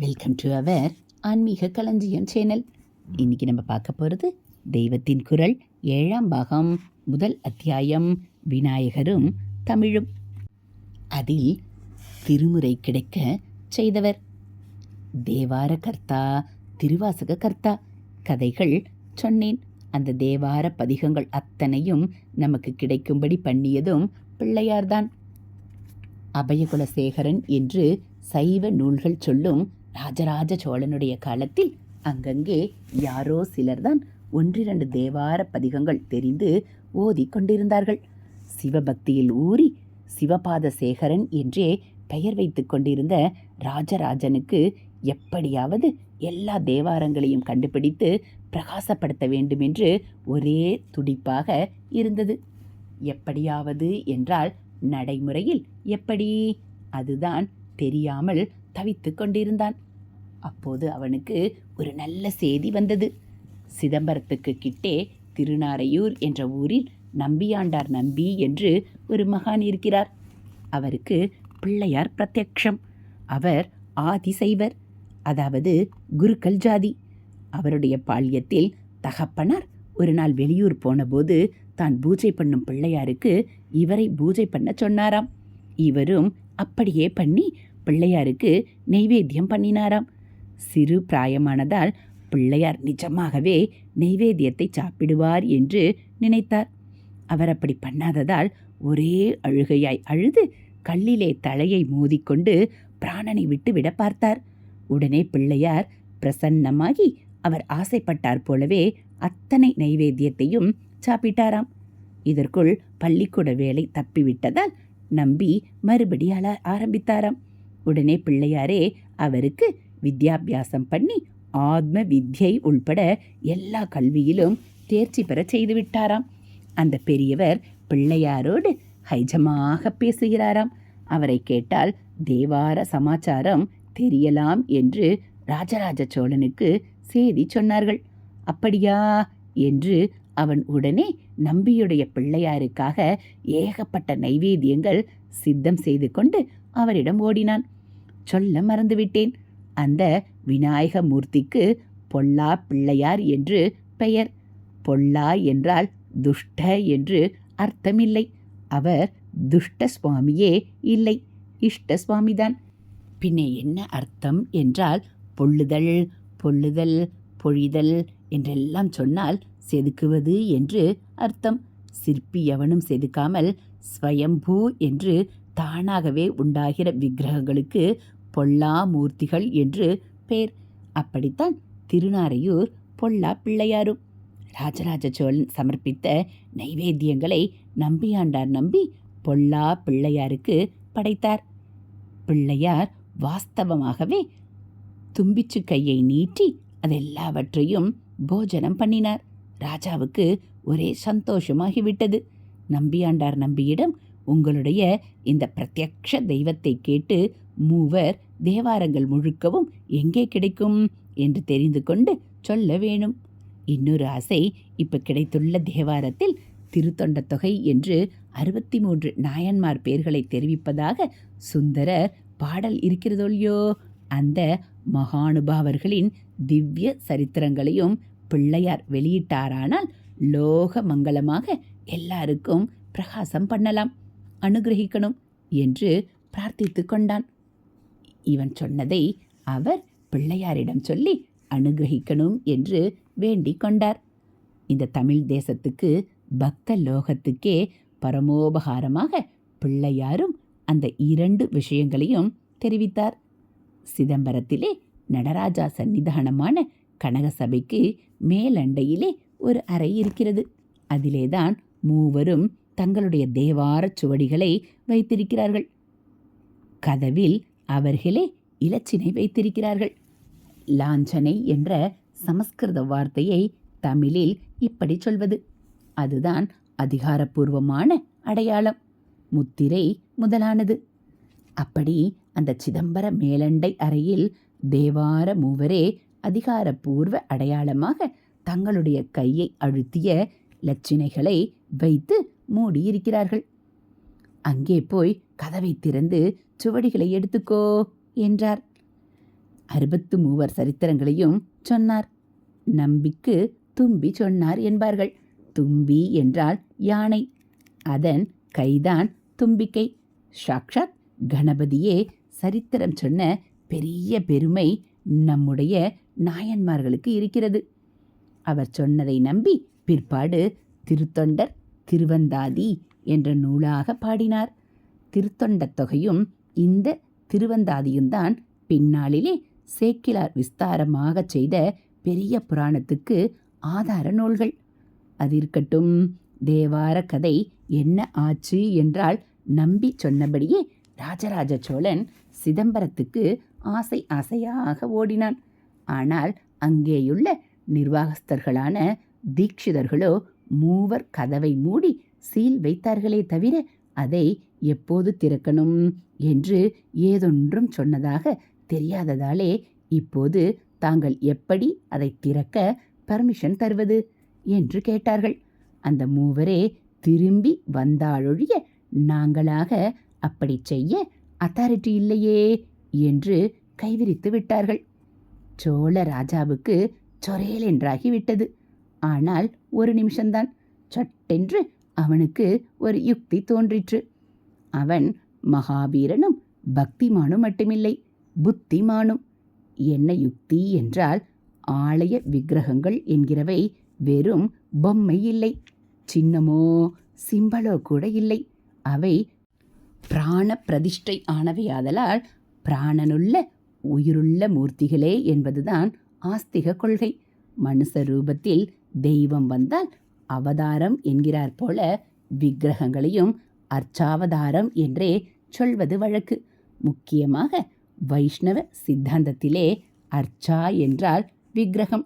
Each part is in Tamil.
வெல்கம் டு அவர் ஆன்மீக களஞ்சியம் சேனல் இன்னைக்கு நம்ம பார்க்க போகிறது தெய்வத்தின் குரல் ஏழாம் பாகம் முதல் அத்தியாயம் விநாயகரும் தமிழும். அதில் திருமுறை கிடைக்க செய்தவர். தேவார கர்த்தா திருவாசக கர்த்தா. கதைகள் சொன்னேன். அந்த தேவார பதிகங்கள் அத்தனையும் நமக்கு கிடைக்கும்படி பண்ணியதும் பிள்ளையார்தான். அபயகுலசேகரன் என்று சைவ நூல்கள் சொல்லும் ராஜராஜ சோழனுடைய காலத்தில் அங்கங்கே யாரோ சிலர்தான் ஒன்றிரண்டு தேவார பதிகங்கள் தெரிந்து ஓதி கொண்டிருந்தார்கள். சிவபக்தியில் ஊறி சிவபாத சேகரன் என்றே பெயர் வைத்துக் கொண்டிருந்த ராஜராஜனுக்கு எப்படியாவது எல்லா தேவாரங்களையும் கண்டுபிடித்து பிரகாசப்படுத்த வேண்டுமென்று ஒரே துடிப்பாக இருந்தது. எப்படியாவது என்றால் நடைமுறையில் எப்படி? அதுதான் தெரியாமல் தவித்துக் கொண்டிருந்தான். அப்போது அவனுக்கு ஒரு நல்ல செய்தி வந்தது. சிதம்பரத்துக்கு கிட்டே திருநாரையூர் என்ற ஊரில் நம்பியாண்டார் நம்பி என்று ஒரு மகான் இருக்கிறார். அவருக்கு பிள்ளையார் பிரத்யக்ஷம். அவர் ஆதிசைவர் அதாவது குருக்கள் ஜாதி. அவருடைய பால்யத்தில் தகப்பனார் ஒரு நாள் வெளியூர் போனபோது தான் பூஜை பண்ணும் பிள்ளையாருக்கு இவரை பூஜை பண்ண சொன்னாராம். இவரும் அப்படியே பண்ணி பிள்ளையாருக்கு நெய்வேத்தியம் பண்ணினாராம். சிறு பிராயமானதால் பிள்ளையார் நிஜமாகவே நெய்வேத்தியத்தை சாப்பிடுவார் என்று நினைத்தார். அவர் அப்படி பண்ணாததால் ஒரே அழுகையாய் அழுது கல்லிலே தலையை மோதிக்கொண்டு பிராணனை விட்டுவிட பார்த்தார். உடனே பிள்ளையார் பிரசன்னமாகி அவர் ஆசைப்பட்டார் போலவே அத்தனை நைவேத்தியத்தையும் சாப்பிட்டாராம். இதற்குள் பள்ளிக்கூட வேலை தப்பிவிட்டதால் நம்பி மறுபடி அழ ஆரம்பித்தாராம். உடனே பிள்ளையாரே அவருக்கு வித்யாபியாசம் பண்ணி ஆத்ம வித்யை உள்பட எல்லா கல்வியிலும் தேர்ச்சி பெற செய்து விட்டாராம். அந்த பெரியவர் பிள்ளையாரோடு ஹைஜமாக பேசுகிறாராம். அவரை கேட்டால் தேவார சமாச்சாரம் தெரியலாம் என்று ராஜராஜ சோழனுக்கு செய்தி சொன்னார்கள். அப்படியா? என்று அவன் உடனே நம்பியுடைய பிள்ளையாருக்காக ஏகப்பட்ட நைவேத்தியங்கள் சித்தம் செய்து கொண்டு அவரிடம் ஓடினான். சொல்ல மறந்துவிட்டேன். அந்த விநாயக மூர்த்திக்கு பொல்லா பிள்ளையார் என்று பெயர். பொல்லா என்றால் துஷ்ட என்று அர்த்தமில்லை. அவர் துஷ்ட சுவாமியே இல்லை. இஷ்ட சுவாமிதான். பின்னே என்ன அர்த்தம் என்றால் பொள்ளுதல் பொள்ளுதல் பொழிதல் என்றெல்லாம் சொன்னால் செதுக்குவது என்று அர்த்தம். சிற்பி எவனும் செதுக்காமல் ஸ்வயம்பூ என்று தானாகவே உண்டாகிற விக்கிரகங்களுக்கு பொல்லா மூர்த்திகள் என்று பேர். அப்படித்தான் திருநாரையூர் பொல்லா பிள்ளையாரும் ராஜராஜ சோழன் சமர்ப்பித்த நைவேத்தியங்களை நம்பியாண்டார் நம்பி பொல்லா பிள்ளையாருக்கு படைத்தார். பிள்ளையார் வாஸ்தவமாகவே தும்பிச்சு கையை நீட்டி அதெல்லாவற்றையும் போஜனம் பண்ணினார். ராஜாவுக்கு ஒரே சந்தோஷமாகிவிட்டது. நம்பியாண்டார் நம்பியிடம் உங்களுடைய இந்த பிரத்யக்ஷ தெய்வத்தை கேட்டு மூவர் தேவாரங்கள் முழுக்கவும் எங்கே கிடைக்கும் என்று தெரிந்து கொண்டு சொல்ல வேணும். இன்னொரு ஆசை இப்போ கிடைத்துள்ள தேவாரத்தில் திருத்தொண்ட தொகை என்று அறுபத்தி மூன்று நாயன்மார் பெயர்களை தெரிவிப்பதாக சுந்தரர் பாடல் இருக்கிறதோல்லையோ? அந்த மகானுபாவர்களின் திவ்ய சரித்திரங்களையும் பிள்ளையார் வெளியிட்டாரானால் லோக மங்களமாக எல்லாருக்கும் பிரகாசம் பண்ணலாம். அனுகிரகிக்கணும் என்று பிரார்த்தித்து கொண்டான். இவன் சொன்னதை அவர் பிள்ளையாரிடம் சொல்லி அனுகிரகிக்கணும் என்று வேண்டிக் கொண்டார். இந்த தமிழ் தேசத்துக்கு பக்த லோகத்துக்கே பரமோபகாரமாக பிள்ளையாரும் அந்த இரண்டு விஷயங்களையும் தெரிவித்தார். சிதம்பரத்திலே நடராஜா சன்னிதானமான கனகசபைக்கு மேலண்டையிலே ஒரு அறை இருக்கிறது. அதிலேதான் மூவரும் தங்களுடைய தேவாரச் சுவடிகளை வைத்திருக்கிறார்கள். கதவில் அவர்களே இலச்சினை வைத்திருக்கிறார்கள். லாஞ்சனை என்ற சமஸ்கிருத வார்த்தையை தமிழில் இப்படி சொல்வது. அதுதான் அதிகாரப்பூர்வமான அடையாளம். முத்திரை முதலானது. அப்படி அந்த சிதம்பர மேலண்டை அறையில் தேவார மூவரே அதிகாரப்பூர்வ அடையாளமாக தங்களுடைய கையை அழுத்திய லட்சினைகளை வைத்து மூடியிருக்கிறார்கள் அங்கே போய் கதவை திறந்து சுவடிகளை எடுத்துக்கோ என்றார். அறுபத்து மூவர் சரித்திரங்களையும் சொன்னார். நம்பிக்கு தும்பி சொன்னார் என்பார்கள். தும்பி என்றால் யானை. அதன் கைதான் தும்பிக்கை. சாக்ஷாத் கணபதியே சரித்திரம் சொன்ன பெரிய பெருமை நம்முடைய நாயன்மார்களுக்கு இருக்கிறது. அவர் சொன்னதை நம்பி பிற்பாடு திருத்தொண்டர் திருவந்தாதி என்ற நூலாக பாடினார். திருத்தொண்டத் தொகையும் இந்த திருவந்தாதியும்தான் பின்னாளிலே சேக்கிலார் விஸ்தாரமாகச் செய்த பெரிய புராணத்துக்கு ஆதார நூல்கள். அது இருக்கட்டும் தேவார கதை என்ன ஆச்சு என்றால் நம்பி சொன்னபடியே ராஜராஜ சோழன் சிதம்பரத்துக்கு ஆசை ஆசையாக ஓடினான். ஆனால் அங்கேயுள்ள நிர்வாகஸ்தர்களான தீட்சிதர்களோ மூவர் கதவை மூடி சீல் வைத்தார்களே தவிர அதை எப்போது திறக்கணும் என்று ஏதொன்றும் சொன்னதாக தெரியாததாலே இப்போது தாங்கள் எப்படி அதை திறக்க பர்மிஷன் தருவது என்று கேட்டார்கள். அந்த மூவரே திரும்பி வந்தாலொழிய நாங்களாக அப்படி செய்ய அத்தாரிட்டி இல்லையே என்று கைவிரித்து விட்டார்கள். சோழ ராஜாவுக்கு சொரேல் என்றாகிவிட்டது. ஆனால் ஒரு நிமிஷம்தான். சட்டென்று அவனுக்கு ஒரு யுக்தி தோன்றிற்று. அவன் மகாவீரனும் பக்திமானும் மட்டுமில்லை புத்திமானும். என்ன யுக்தி என்றால் ஆலய விக்கிரகங்கள் என்கிறவை வெறும் பொம்மை இல்லை சின்னமோ சிம்பளோ கூட இல்லை. அவை பிராண பிரதிஷ்டை ஆனவையாதலால் பிராணனுள்ள உயிருள்ள மூர்த்திகளே என்பதுதான் ஆஸ்திக கொள்கை. மனுஷ ரூபத்தில் தெய்வம் வந்தால் அவதாரம் என்கிறார் போல விக்கிரகங்களையும் அர்ச்சாவதாரம் என்றே சொல்வது வழக்கு. முக்கியமாக வைஷ்ணவ சித்தாந்தத்திலே அர்ச்சா என்றால் விக்கிரகம்.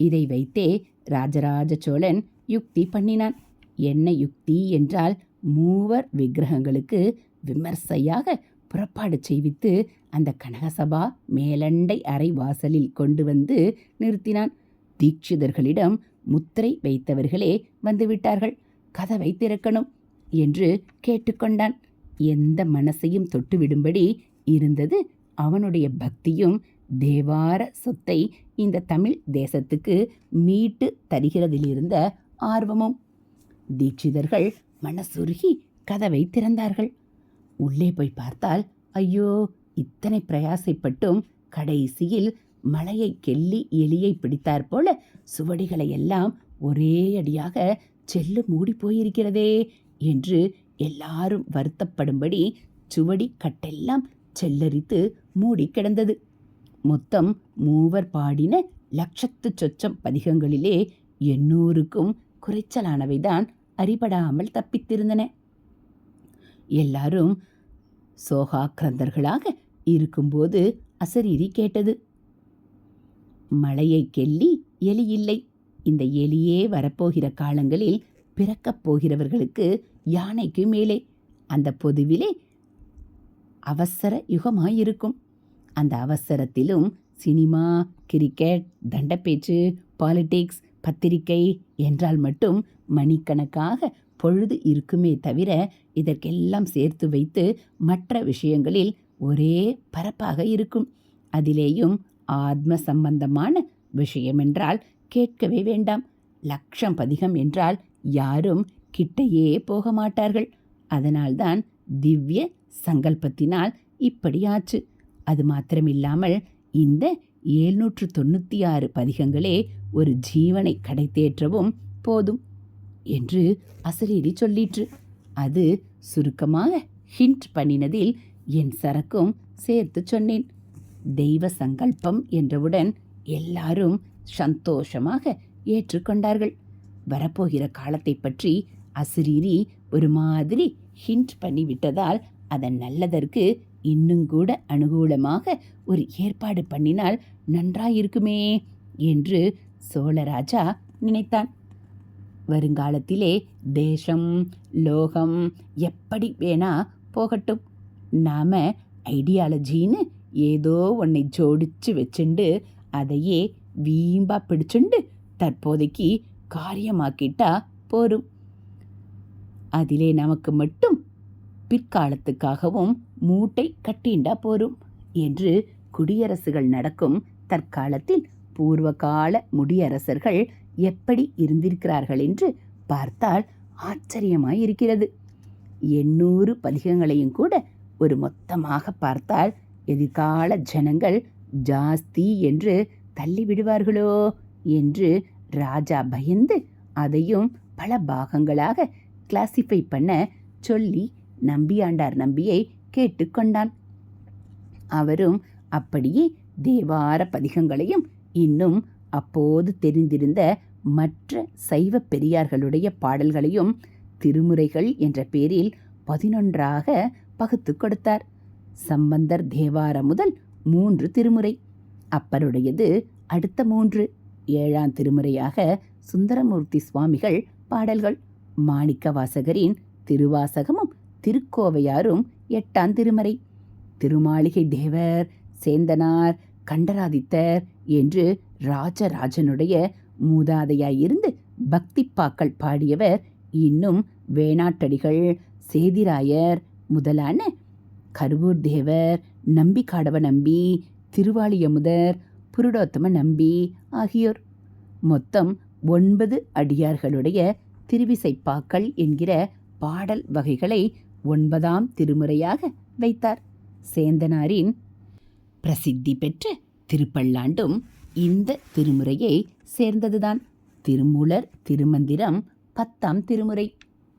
இதை வைத்தே ராஜராஜ சோழன் யுக்தி பண்ணினான். என்ன யுக்தி என்றால் மூவர் விக்கிரகங்களுக்கு விமர்சையாக புறப்பாடு செய்வித்து அந்த கனகசபா மேலண்டை அறை வாசலில் கொண்டு வந்து நிறுத்தினான். தீட்சிதர்களிடம் முத்திரை வைத்தவர்களே வந்துவிட்டார்கள். கதவை திறக்கணும் என்று கேட்டுக்கொண்டான். எந்த மனசையும் தொட்டுவிடும்படி இருந்தது அவனுடைய பக்தியும் தேவார சொத்தை இந்த தமிழ் தேசத்துக்கு மீட்டு தருகிறதிலிருந்த ஆர்வமும். தீட்சிதர்கள் மனசுருகி கதவை திறந்தார்கள். உள்ளே போய் பார்த்தால் ஐயோ இத்தனை பிரயாசைப்பட்டும் கடைசியில் மலையை கெல்லி எலியை பிடித்தாற் போல சுவடிகளை எல்லாம் ஒரே அடியாக செல்லு மூடி போயிருக்கிறதே என்று எல்லாரும் வருத்தப்படும்படி சுவடி கட்டெல்லாம் செல்லரித்து மூடி கிடந்தது. மொத்தம் மூவர் பாடின லட்சத்து சொச்சம் பதிகங்களிலே எண்ணூறுக்கும் குறைச்சலானவைதான் அறிபடாமல் தப்பித்திருந்தன. எல்லாரும் சோகாக்கிரந்தர்களாக இருக்கும்போது அசரீரி கேட்டது. மழையை கெல்லி எலி இல்லை. இந்த எலியே வரப்போகிற காலங்களில் பிறக்கப் போகிறவர்களுக்கு யானைக்கு மேலே. அந்த பொதுவிலே அவசர யுகமாயிருக்கும். அந்த அவசரத்திலும் சினிமா கிரிக்கெட் தண்டப்பேச்சு பாலிடிக்ஸ் பத்திரிகை என்றால் மட்டும் மணிக்கணக்காக பொழுது இருக்குமே தவிர இதற்கெல்லாம் சேர்த்து வைத்து மற்ற விஷயங்களில் ஒரே பரப்பாக இருக்கும். அதிலேயும் ஆத்ம சம்பந்தமான விஷயம் என்றால் கேட்கவே வேண்டாம். லட்சம் பதிகம் என்றால் யாரும் கிட்டையே போக மாட்டார்கள் அதனால்தான் திவ்ய சங்கல்பத்தினால் இப்படியாச்சு. அது மாத்திரமில்லாமல் இந்த ஏழ்நூற்று தொண்ணூற்றி ஆறு பதிகங்களே ஒரு ஜீவனை கடைத்தேற்றவும் போதும் என்று அசரீரி சொல்லிற்று. அது சுருக்கமாக ஹிண்ட் பண்ணினதில் என் சரக்கும் சேர்த்து சொன்னேன். தெய்வ சங்கல்பம் என்றவுடன் எல்லாரும் சந்தோஷமாக ஏற்றுக்கொண்டார்கள். வரப்போகிற காலத்தை பற்றி அசிரீரி ஒரு மாதிரி ஹிண்ட் பண்ணிவிட்டதால் அதன் நல்லதற்கு இன்னும் கூட அனுகூலமாக ஒரு ஏற்பாடு பண்ணினால் நன்றாயிருக்குமே என்று சோழராஜா நினைத்தான். வருங்காலத்திலே தேசம் லோகம் எப்படி வேணா போகட்டும். நாம ஐடியாலஜின்னு ஏதோ ஒன்றை ஜோடிச்சு வச்சுண்டு அதையே வீம்பா பிடிச்சுண்டு தற்போதைக்கு காரியமாக்கிட்டா போரும். அதிலே நமக்கு மட்டும் பிற்காலத்துக்காகவும் மூட்டை கட்டிண்டா போரும் என்று குடியரசுகள் நடக்கும் தற்காலத்தில் பூர்வகால முடியரசர்கள் எப்படி இருந்திருக்கிறார்கள் என்று பார்த்தால் ஆச்சரியமாயிருக்கிறது. எண்ணூறு பதிகங்களையும் கூட ஒரு மொத்தமாக பார்த்தால் எதிர்கால ஜனங்கள் ஜாஸ்தி என்று தள்ளிவிடுவார்களோ என்று ராஜா பயந்து அதையும் பல பாகங்களாக கிளாசிஃபை பண்ண சொல்லி நம்பியாண்டார் நம்பியை கேட்டுக்கொண்டான் அவரும் அப்படியே தேவார பதிகங்களையும் இன்னும் அப்போது தெரிந்திருந்த மற்ற சைவ பெரியார்களுடைய பாடல்களையும் திருமுறைகள் என்ற பேரில் பதினொன்றாக பகுத்து கொடுத்தார். சம்பந்தர் தேவாரம் முதல் மூன்று திருமுறை. அப்பருடையது அடுத்த மூன்று. ஏழாம் திருமுறையாக சுந்தரமூர்த்தி சுவாமிகள் பாடல்கள். மாணிக்க வாசகரின் திருவாசகமும் திருக்கோவையாரும் எட்டாம் திருமறை. திருமாளிகை தேவர் சேந்தனார் கண்டராதித்தர் என்று ராஜராஜனுடைய மூதாதையாயிருந்து பக்திப்பாக்கள் பாடியவர். இன்னும் வேணாட்டடிகள் சேதிராயர் முதலான கருவூர் தேவர் நம்பி காடவ நம்பி திருவாளியமுதர் புருடோத்தம நம்பி ஆகியோர். மொத்தம் ஒன்பது அடியார்களுடைய திருவிசைப்பாக்கள் என்கிற பாடல் வகைகளை ஒன்பதாம் திருமுறையாக வைத்தார். சேந்தனாரின் பிரசித்தி பெற்ற திருப்பல்லாண்டும் இந்த திருமுறையை சேர்ந்ததுதான். திருமூலர் திருமந்திரம் பத்தாம் திருமுறை.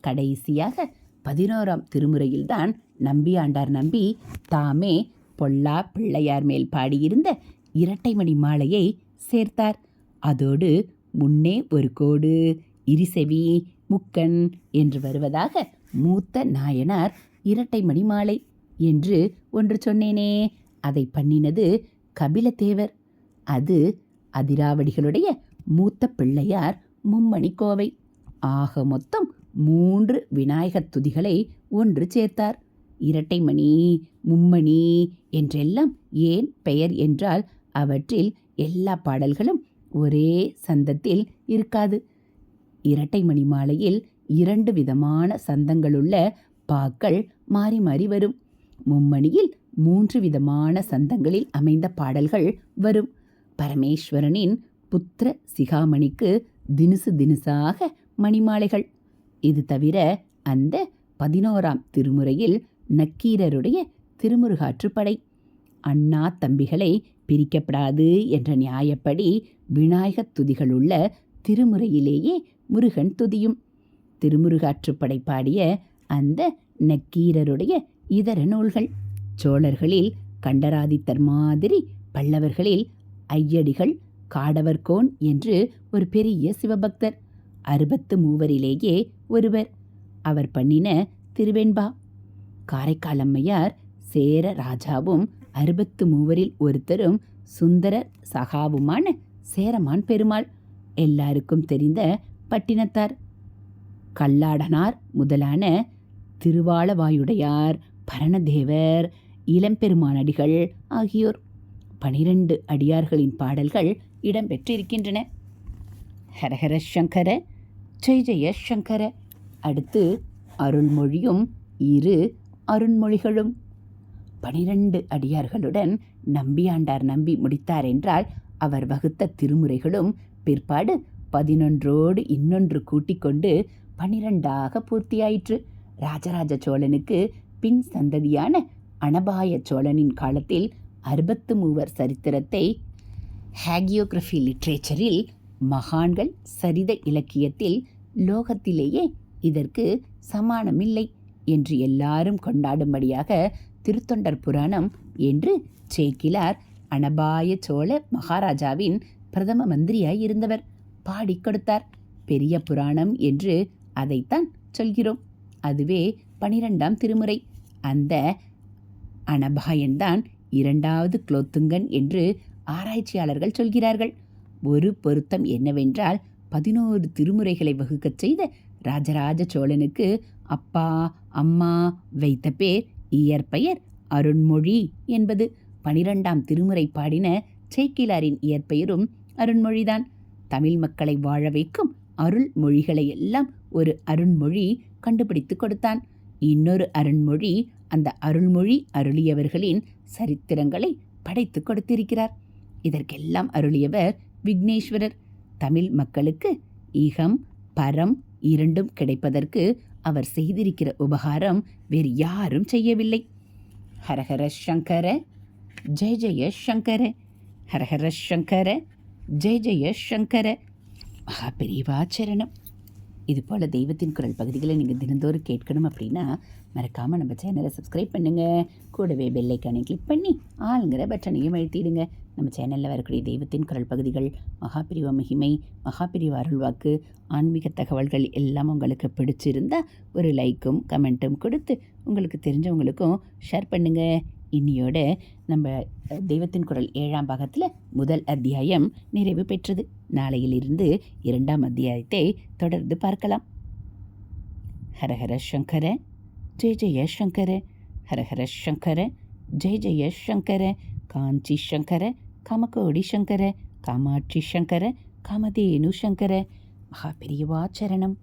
கடைசியாக பதினோராம் திருமுறையில்தான் நம்பியாண்டார் நம்பி தாமே பொல்லா பிள்ளையார் மேல் பாடியிருந்த இரட்டைமணி மாலையை சேர்த்தார். அதோடு முன்னே ஒரு கோடு இரிசெவி முக்கன் என்று வருவதாக மூத்த நாயனார் இரட்டைமணி மாலை என்று ஒன்று சொன்னேனே. அதை பண்ணினது கபிலத்தேவர். அது அதிராவடிகளுடைய மூத்த பிள்ளையார் மும்மணி கோவை. ஆக மொத்தம் மூன்று விநாயகத் துதிகளை ஒன்று சேர்த்தார். இரட்டைமணி மும்மணி என்றெல்லாம் ஏன் பெயர் என்றால் அவற்றில் எல்லா பாடல்களும் ஒரே சந்தத்தில் இருக்காது. இரட்டைமணி மாலையில் இரண்டு விதமான சந்தங்களுள்ள பாக்கள் மாறி மாறி வரும். மும்மணியில் மூன்று விதமான சந்தங்களில் அமைந்த பாடல்கள் வரும். பரமேஸ்வரனின் புத்திர சிகாமணிக்கு தினுசு தினுசாக மணிமாலைகள். இது தவிர அந்த பதினோராம் திருமுறையில் நக்கீரருடைய திருமுருகாற்றுப்படை அண்ணா தம்பிகளை பிரிக்கப்படாது என்ற நியாயப்படி விநாயகத் துதிகளுள்ள திருமுறையிலேயே முருகன் துதியும். திருமுருகாற்றுப்படை பாடிய அந்த நக்கீரருடைய இதர நூல்கள். சோழர்களில் கண்டராதித்தர் மாதிரி பல்லவர்களில் ஐயடிகள் காடவர்கோன் என்று ஒரு பெரிய சிவபக்தர். அறுபத்து மூவரிலேயே ஒருவர். அவர் பண்ணின திருவெண்பா. காரைக்கால் அம்மையார் சேர ராஜாவும் அறுபத்து மூவரில் ஒருத்தரும் சுந்தர சகாவுமான சேரமான் பெருமாள். எல்லாருக்கும் தெரிந்த பட்டினத்தார். கல்லாடனார் முதலான திருவாளவாயுடையார் பரணதேவர் இளம்பெருமானடிகள் ஆகியோர். பனிரெண்டு அடியார்களின் பாடல்கள் இடம்பெற்றிருக்கின்றன. ஹரஹர சங்கர ஜெய ஜெய சங்கர. அடுத்து அருள்மொழியும் இரு அருண்மொழிகளும். பனிரெண்டு அடியார்களுடன் நம்பியாண்டார் நம்பி முடித்தார் என்றால் அவர் வகுத்த திருமுறைகளும் பிற்பாடு பதினொன்றோடு இன்னொன்று கூட்டிக்கொண்டு பனிரெண்டாக பூர்த்தியாயிற்று. ராஜராஜ சோழனுக்கு பின் சந்ததியான அனபாய சோழனின் காலத்தில் அறுபத்து மூவர் சரித்திரத்தை ஹேகியோகிராஃபி லிட்ரேச்சரில் மகான்கள் சரித இலக்கியத்தில் லோகத்திலேயே இதற்கு சமானமில்லை. என்று எல்லாரும் கொண்டாடும்படியாக திருத்தொண்டர் புராணம் என்று சேக்கிலார் அனபாய சோழ மகாராஜாவின் பிரதம மந்திரியாய் இருந்தவர். பாடிக் கொடுத்தார். பெரிய புராணம் என்று அதைத்தான் சொல்கிறோம். அதுவே பனிரெண்டாம் திருமுறை. அந்த அனபாயன்தான் இரண்டாவது குலோத்துங்கன் என்று ஆராய்ச்சியாளர்கள் சொல்கிறார்கள். ஒரு பொருத்தம் என்னவென்றால் பதினோரு திருமுறைகளை வகுக்கச் செய்த ராஜராஜ சோழனுக்கு அப்பா அம்மா வைத்த பேர் இயற்பெயர் அருண்மொழி என்பது. பனிரெண்டாம் திருமுறை பாடின சேக்கிலாரின் இயற்பெயரும் அருண்மொழிதான். தமிழ் மக்களை வாழ வைக்கும் அருள் மொழிகளை எல்லாம் ஒரு அருண்மொழி கண்டுபிடித்து கொடுத்தான். இன்னொரு அருண்மொழி அந்த அருள்மொழி அருளியவர்களின் சரித்திரங்களை படைத்து கொடுத்திருக்கிறார். இதற்கெல்லாம் அருளியவர் விக்னேஸ்வரர். தமிழ் மக்களுக்கு ஈகம் பரம் இரண்டும் கிடைப்பதற்கு அவர் செய்திருக்கிற உபகாரம் வேறு யாரும் செய்யவில்லை. ஹரஹர சங்கர ஜெய ஜெய சங்கர ஹரஹர சங்கர ஜெய ஜெய சங்கர. மகா பெரியவாச்சரணம் இது போல் தெய்வத்தின் குரல் பகுதிகளை நீங்கள் தினந்தோறும் கேட்கணும் அப்படின்னா மறக்காமல் நம்ம சேனலை சப்ஸ்கிரைப் பண்ணுங்கள் கூடவே பெல்லைக்கானை கிளிக் பண்ணி ஆளுங்கிற பட்டனையும் அழுத்திடுங்க. நம்ம சேனலில் வரக்கூடிய தெய்வத்தின் குரல் பகுதிகள் மகாபிரிவ மகிமை மகாபிரிவ அருள்வாக்கு ஆன்மீக தகவல்கள் எல்லாம் உங்களுக்கு பிடிச்சிருந்தா ஒரு லைக்கும் கமெண்ட்டும் கொடுத்து உங்களுக்கு தெரிஞ்சவங்களுக்கும் ஷேர் பண்ணுங்கள் இன்னியோட நம்ம தெய்வத்தின் குரல் ஏழாம் பாகத்தில் முதல் அத்தியாயம் நிறைவு பெற்றது. நாளையிலிருந்து இரண்டாம் அத்தியாயத்தை தொடர்ந்து பார்க்கலாம். ஹரஹர சங்கர ஜெய ஜெய சங்கர ஹரஹர சங்கர ஜெய ஜெய சங்கர. காஞ்சி சங்கர கமகோடி சங்கர காமாட்சி சங்கர கமதேனு சங்கர மகாபெரியவா சரணம்